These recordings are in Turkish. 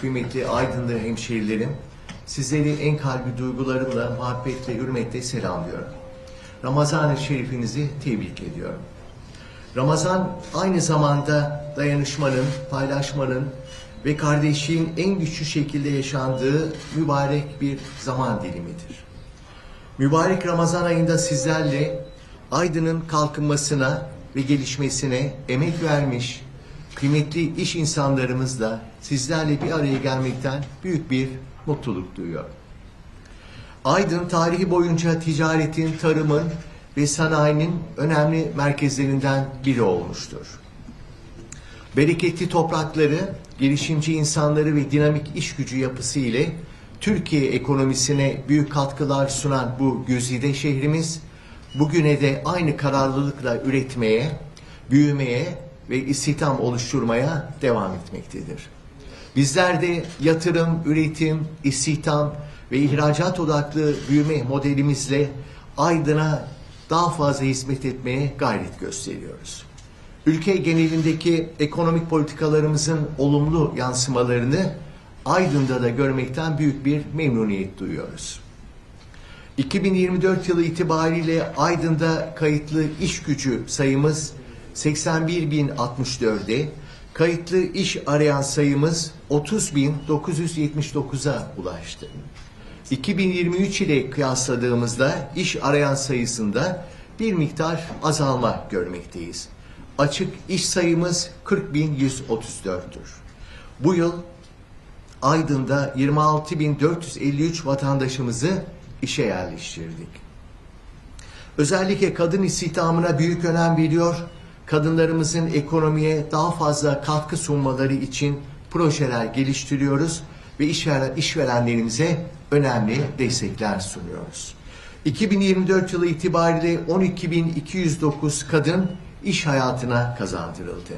kıymetli Aydınlı hemşehrilerim, sizleri en kalbi duygularımla, muhabbetle, hürmetle selamlıyorum. Ramazan-ı Şerifinizi tebrik ediyorum. Ramazan aynı zamanda dayanışmanın, paylaşmanın ve kardeşliğin en güçlü şekilde yaşandığı mübarek bir zaman dilimidir. Mübarek Ramazan ayında sizlerle Aydın'ın kalkınmasına ve gelişmesine emek vermiş kıymetli iş insanlarımızla sizlerle bir araya gelmekten büyük bir mutluluk duyuyorum. Aydın tarihi boyunca ticaretin, tarımın ve sanayinin önemli merkezlerinden biri olmuştur. Bereketli toprakları, girişimci insanları ve dinamik iş gücü yapısı ile Türkiye ekonomisine büyük katkılar sunan bu güzide şehrimiz bugüne de aynı kararlılıkla üretmeye, büyümeye ve istihdam oluşturmaya devam etmektedir. Bizler de yatırım, üretim, istihdam ve ihracat odaklı büyüme modelimizle Aydın'a daha fazla hizmet etmeye gayret gösteriyoruz. Ülke genelindeki ekonomik politikalarımızın olumlu yansımalarını Aydın'da da görmekten büyük bir memnuniyet duyuyoruz. 2024 yılı itibariyle Aydın'da kayıtlı iş gücü sayımız 81.064'e, kayıtlı iş arayan sayımız 30.979'a ulaştı. 2023 ile kıyasladığımızda iş arayan sayısında bir miktar azalma görmekteyiz. Açık iş sayımız 40.134'tür. Bu yıl Aydın'da 26.453 vatandaşımızı işe yerleştirdik. Özellikle kadın istihdamına büyük önem veriyor, kadınlarımızın ekonomiye daha fazla katkı sunmaları için projeler geliştiriyoruz ve işveren, işverenlerimize önemli destekler sunuyoruz. 2024 yılı itibariyle 12.209 kadın iş hayatına kazandırıldı.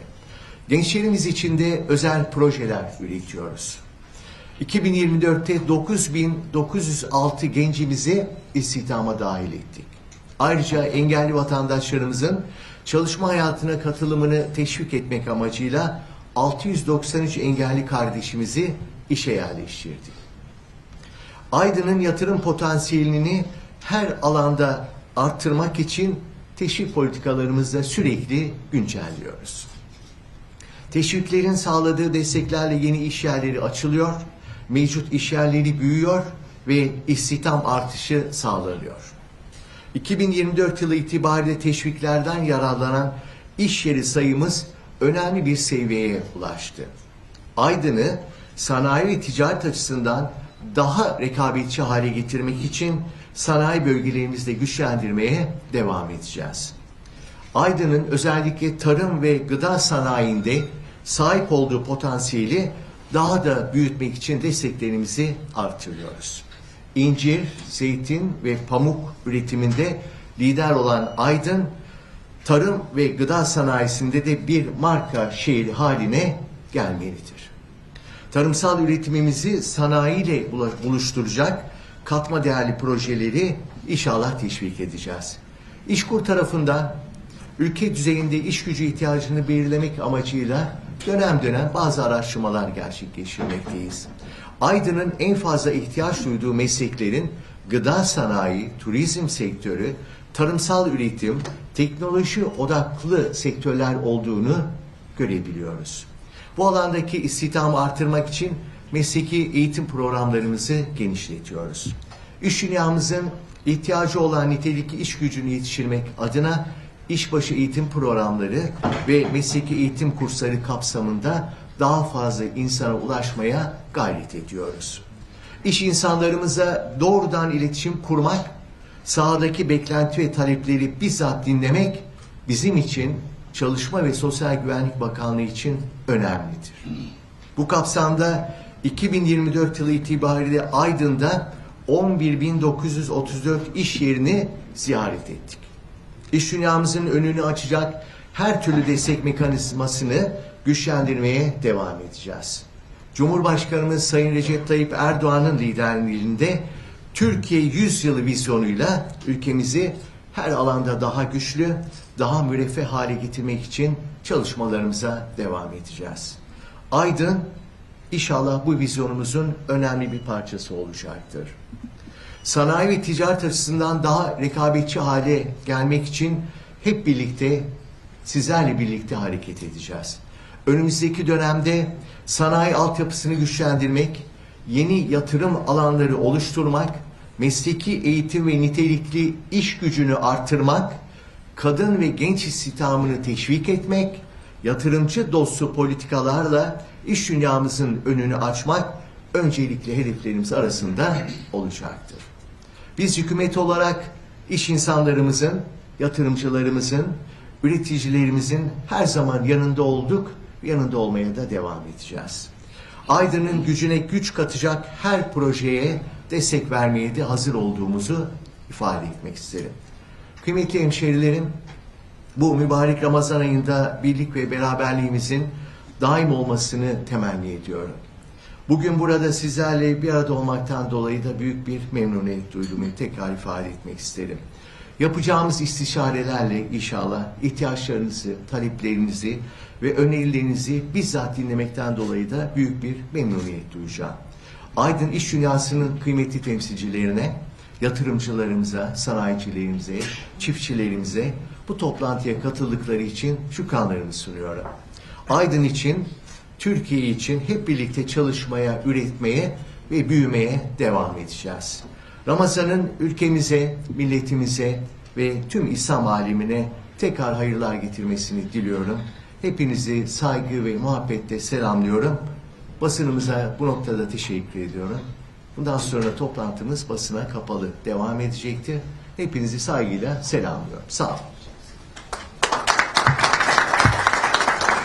Gençlerimiz için de özel projeler üretiyoruz. 2024'te 9906 gencimizi istihdama dahil ettik. Ayrıca engelli vatandaşlarımızın çalışma hayatına katılımını teşvik etmek amacıyla 693 engelli kardeşimizi işe yerleştirdik. Aydın'ın yatırım potansiyelini her alanda arttırmak için teşvik politikalarımızda sürekli güncelliyoruz. Teşviklerin sağladığı desteklerle yeni iş yerleri açılıyor, mevcut iş yerleri büyüyor ve istihdam artışı sağlanıyor. 2024 yılı itibariyle teşviklerden yararlanan iş yeri sayımız önemli bir seviyeye ulaştı. Aydın'ı sanayi ve ticaret açısından daha rekabetçi hale getirmek için sanayi bölgelerimizde güçlendirmeye devam edeceğiz. Aydın'ın özellikle tarım ve gıda sanayinde sahip olduğu potansiyeli daha da büyütmek için desteklerimizi artırıyoruz. İncir, zeytin ve pamuk üretiminde lider olan Aydın, tarım ve gıda sanayisinde de bir marka şehri haline gelmelidir. Tarımsal üretimimizi sanayiyle buluşturacak katma değerli projeleri inşallah teşvik edeceğiz. İşkur tarafından ülke düzeyinde iş gücü ihtiyacını belirlemek amacıyla dönem dönem bazı araştırmalar gerçekleştirmekteyiz. Aydın'ın en fazla ihtiyaç duyduğu mesleklerin gıda sanayi, turizm sektörü, tarımsal üretim, teknoloji odaklı sektörler olduğunu görebiliyoruz. Bu alandaki istihdamı artırmak için mesleki eğitim programlarımızı genişletiyoruz. İş dünyamızın ihtiyacı olan nitelikli iş gücünü yetiştirmek adına işbaşı eğitim programları ve mesleki eğitim kursları kapsamında daha fazla insana ulaşmaya gayret ediyoruz. İş insanlarımıza doğrudan iletişim kurmak, sahadaki beklenti ve talepleri bizzat dinlemek bizim için Çalışma ve Sosyal Güvenlik Bakanlığı için önemlidir. Bu kapsamda 2024 yılı itibariyle Aydın'da 11.934 iş yerini ziyaret ettik. İş dünyamızın önünü açacak her türlü destek mekanizmasını güçlendirmeye devam edeceğiz. Cumhurbaşkanımız Sayın Recep Tayyip Erdoğan'ın liderliğinde Türkiye 100 yılı vizyonuyla ülkemizi her alanda daha güçlü, daha müreffeh hale getirmek için çalışmalarımıza devam edeceğiz. Aydın inşallah bu vizyonumuzun önemli bir parçası olacaktır. Sanayi ve ticaret açısından daha rekabetçi hale gelmek için hep birlikte sizlerle birlikte hareket edeceğiz. Önümüzdeki dönemde sanayi altyapısını güçlendirmek, yeni yatırım alanları oluşturmak, mesleki eğitim ve nitelikli iş gücünü artırmak, kadın ve genç istihdamını teşvik etmek, yatırımcı dostu politikalarla iş dünyamızın önünü açmak öncelikli hedeflerimiz arasında olacaktır. Biz hükümet olarak iş insanlarımızın, yatırımcılarımızın, üreticilerimizin her zaman yanında olduk, yanında olmaya da devam edeceğiz. Aydın'ın gücüne güç katacak her projeye destek vermeye de hazır olduğumuzu ifade etmek isterim. Kıymetli hemşehrilerim, bu mübarek Ramazan ayında birlik ve beraberliğimizin daim olmasını temenni ediyorum. Bugün burada sizlerle bir arada olmaktan dolayı da büyük bir memnuniyet duyduğumu tekrar ifade etmek isterim. Yapacağımız istişarelerle inşallah ihtiyaçlarınızı, taleplerinizi ve önerilerinizi bizzat dinlemekten dolayı da büyük bir memnuniyet duyacağım. Aydın iş dünyasının kıymetli temsilcilerine, yatırımcılarımıza, sanayicilerimize, çiftçilerimize bu toplantıya katıldıkları için şükranlarımı sunuyorum. Aydın için, Türkiye için hep birlikte çalışmaya, üretmeye ve büyümeye devam edeceğiz. Ramazan'ın ülkemize, milletimize ve tüm İslam alemine tekrar hayırlar getirmesini diliyorum. Hepinizi saygı ve muhabbetle selamlıyorum. Basınımıza bu noktada teşekkür ediyorum. Bundan sonra toplantımız basına kapalı devam edecektir. Hepinizi saygıyla selamlıyorum. Sağ olun.